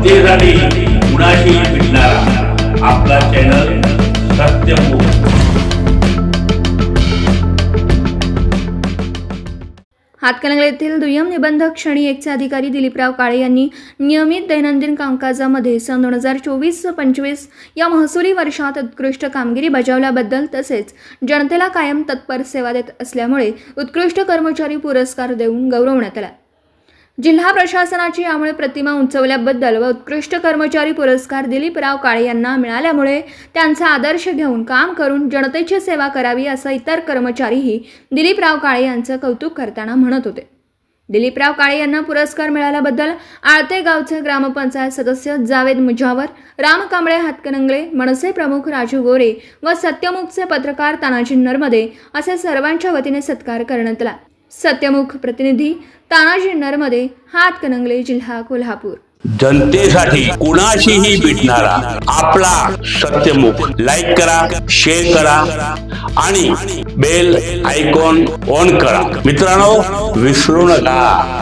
जनतेसाठी कुणाशी भेटणारा आपला चॅनल सत्यमुख हातकणंगले येथील दुय्यम निबंधक श्रेणी एकचे अधिकारी दिलीपराव काळे यांनी नियमित दैनंदिन कामकाजामध्ये सन दोन हजार चोवीस पंचवीस या महसुली वर्षात उत्कृष्ट कामगिरी बजावल्याबद्दल तसेच जनतेला कायम तत्पर सेवा देत असल्यामुळे उत्कृष्ट कर्मचारी पुरस्कार देऊन गौरवण्यात आला. जिल्हा प्रशासनाची यामुळे प्रतिमा उंचवल्याबद्दल व उत्कृष्ट कर्मचारी पुरस्कार दिलीपराव काळे यांना मिळाल्यामुळे त्यांचा आदर्श घेऊन काम करून जनतेची सेवा करावी असं इतर कर्मचारीही दिलीपराव काळे यांचं कौतुक करताना म्हणत होते. दिलीपराव काळे यांना पुरस्कार मिळाल्याबद्दल आळते गावचे ग्रामपंचायत सदस्य जावेद मुजावर राम कांबळे हातकणंगले मनसे प्रमुख राजू गोरे व सत्यमुखचे पत्रकार तानाजी नर्मदे असे सर्वांच्या वतीने सत्कार करण्यात आला. सत्यमुख प्रतिनिधी तानाजी नरमदे हातकणंगले जिल्हा कोल्हापूर. जनतेसाठी कुणाशीही भेटणारा आपला सत्यमुख लाईक करा शेअर करा आणि बेल आयकॉन ऑन करा. मित्रांनो विसरू नका.